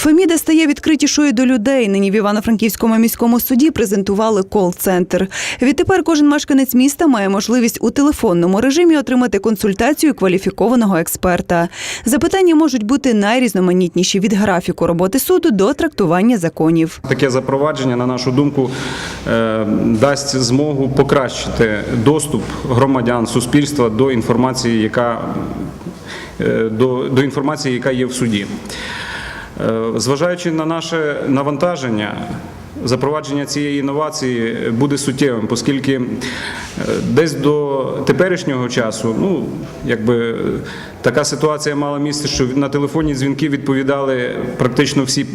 Феміда стає відкритішою до людей. Нині в Івано-Франківському міському суді презентували кол-центр. Відтепер кожен мешканець міста має можливість у телефонному режимі отримати консультацію кваліфікованого експерта. Запитання можуть бути найрізноманітніші від графіку роботи суду до трактування законів. Таке запровадження, на нашу думку, е, дасть змогу покращити доступ громадян суспільства до інформації, яка е, до, до інформації, яка є в суді. Е, Зважаючи на наше навантаження, запровадження цієї інновації буде суттєвим, оскільки е, десь до теперішнього часу, ну якби така ситуація мала місце, що на телефонні дзвінки відповідали практично всі.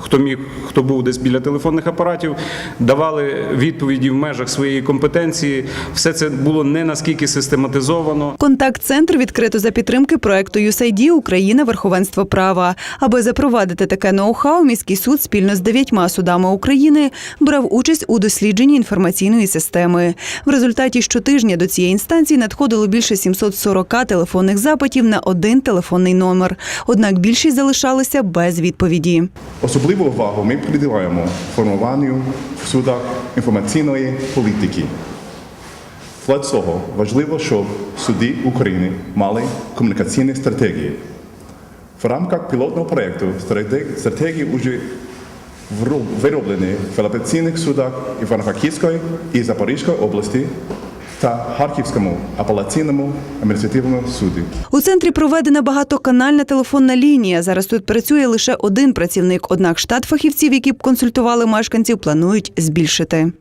Хто міг, хто був десь біля телефонних апаратів, давали відповіді в межах своєї компетенції. Все це було не наскільки систематизовано. Контакт-центр відкрито за підтримки проекту USAID Україна верховенство права. Аби запровадити таке ноу-хау, міський суд спільно з дев'ятьма судами України брав участь у дослідженні інформаційної системи. В результаті щотижня до цієї інстанції надходило більше 740 телефонних запитів на один телефонний номер. Однак більшість залишалися без відповіді. Особливу увагу ми приділяємо формуванню в судах інформаційної політики. Для цього важливо, щоб суди України мали комунікаційні стратегії. В рамках пілотного проєкту стратегії вже вироблені в апеляційних судах Івано-Франківської і Запорізької області та Харківському апеляційному адміністративному суді. У центрі проведена багатоканальна телефонна лінія. Зараз тут працює лише один працівник. Однак штат фахівців, які б консультували мешканців, планують збільшити.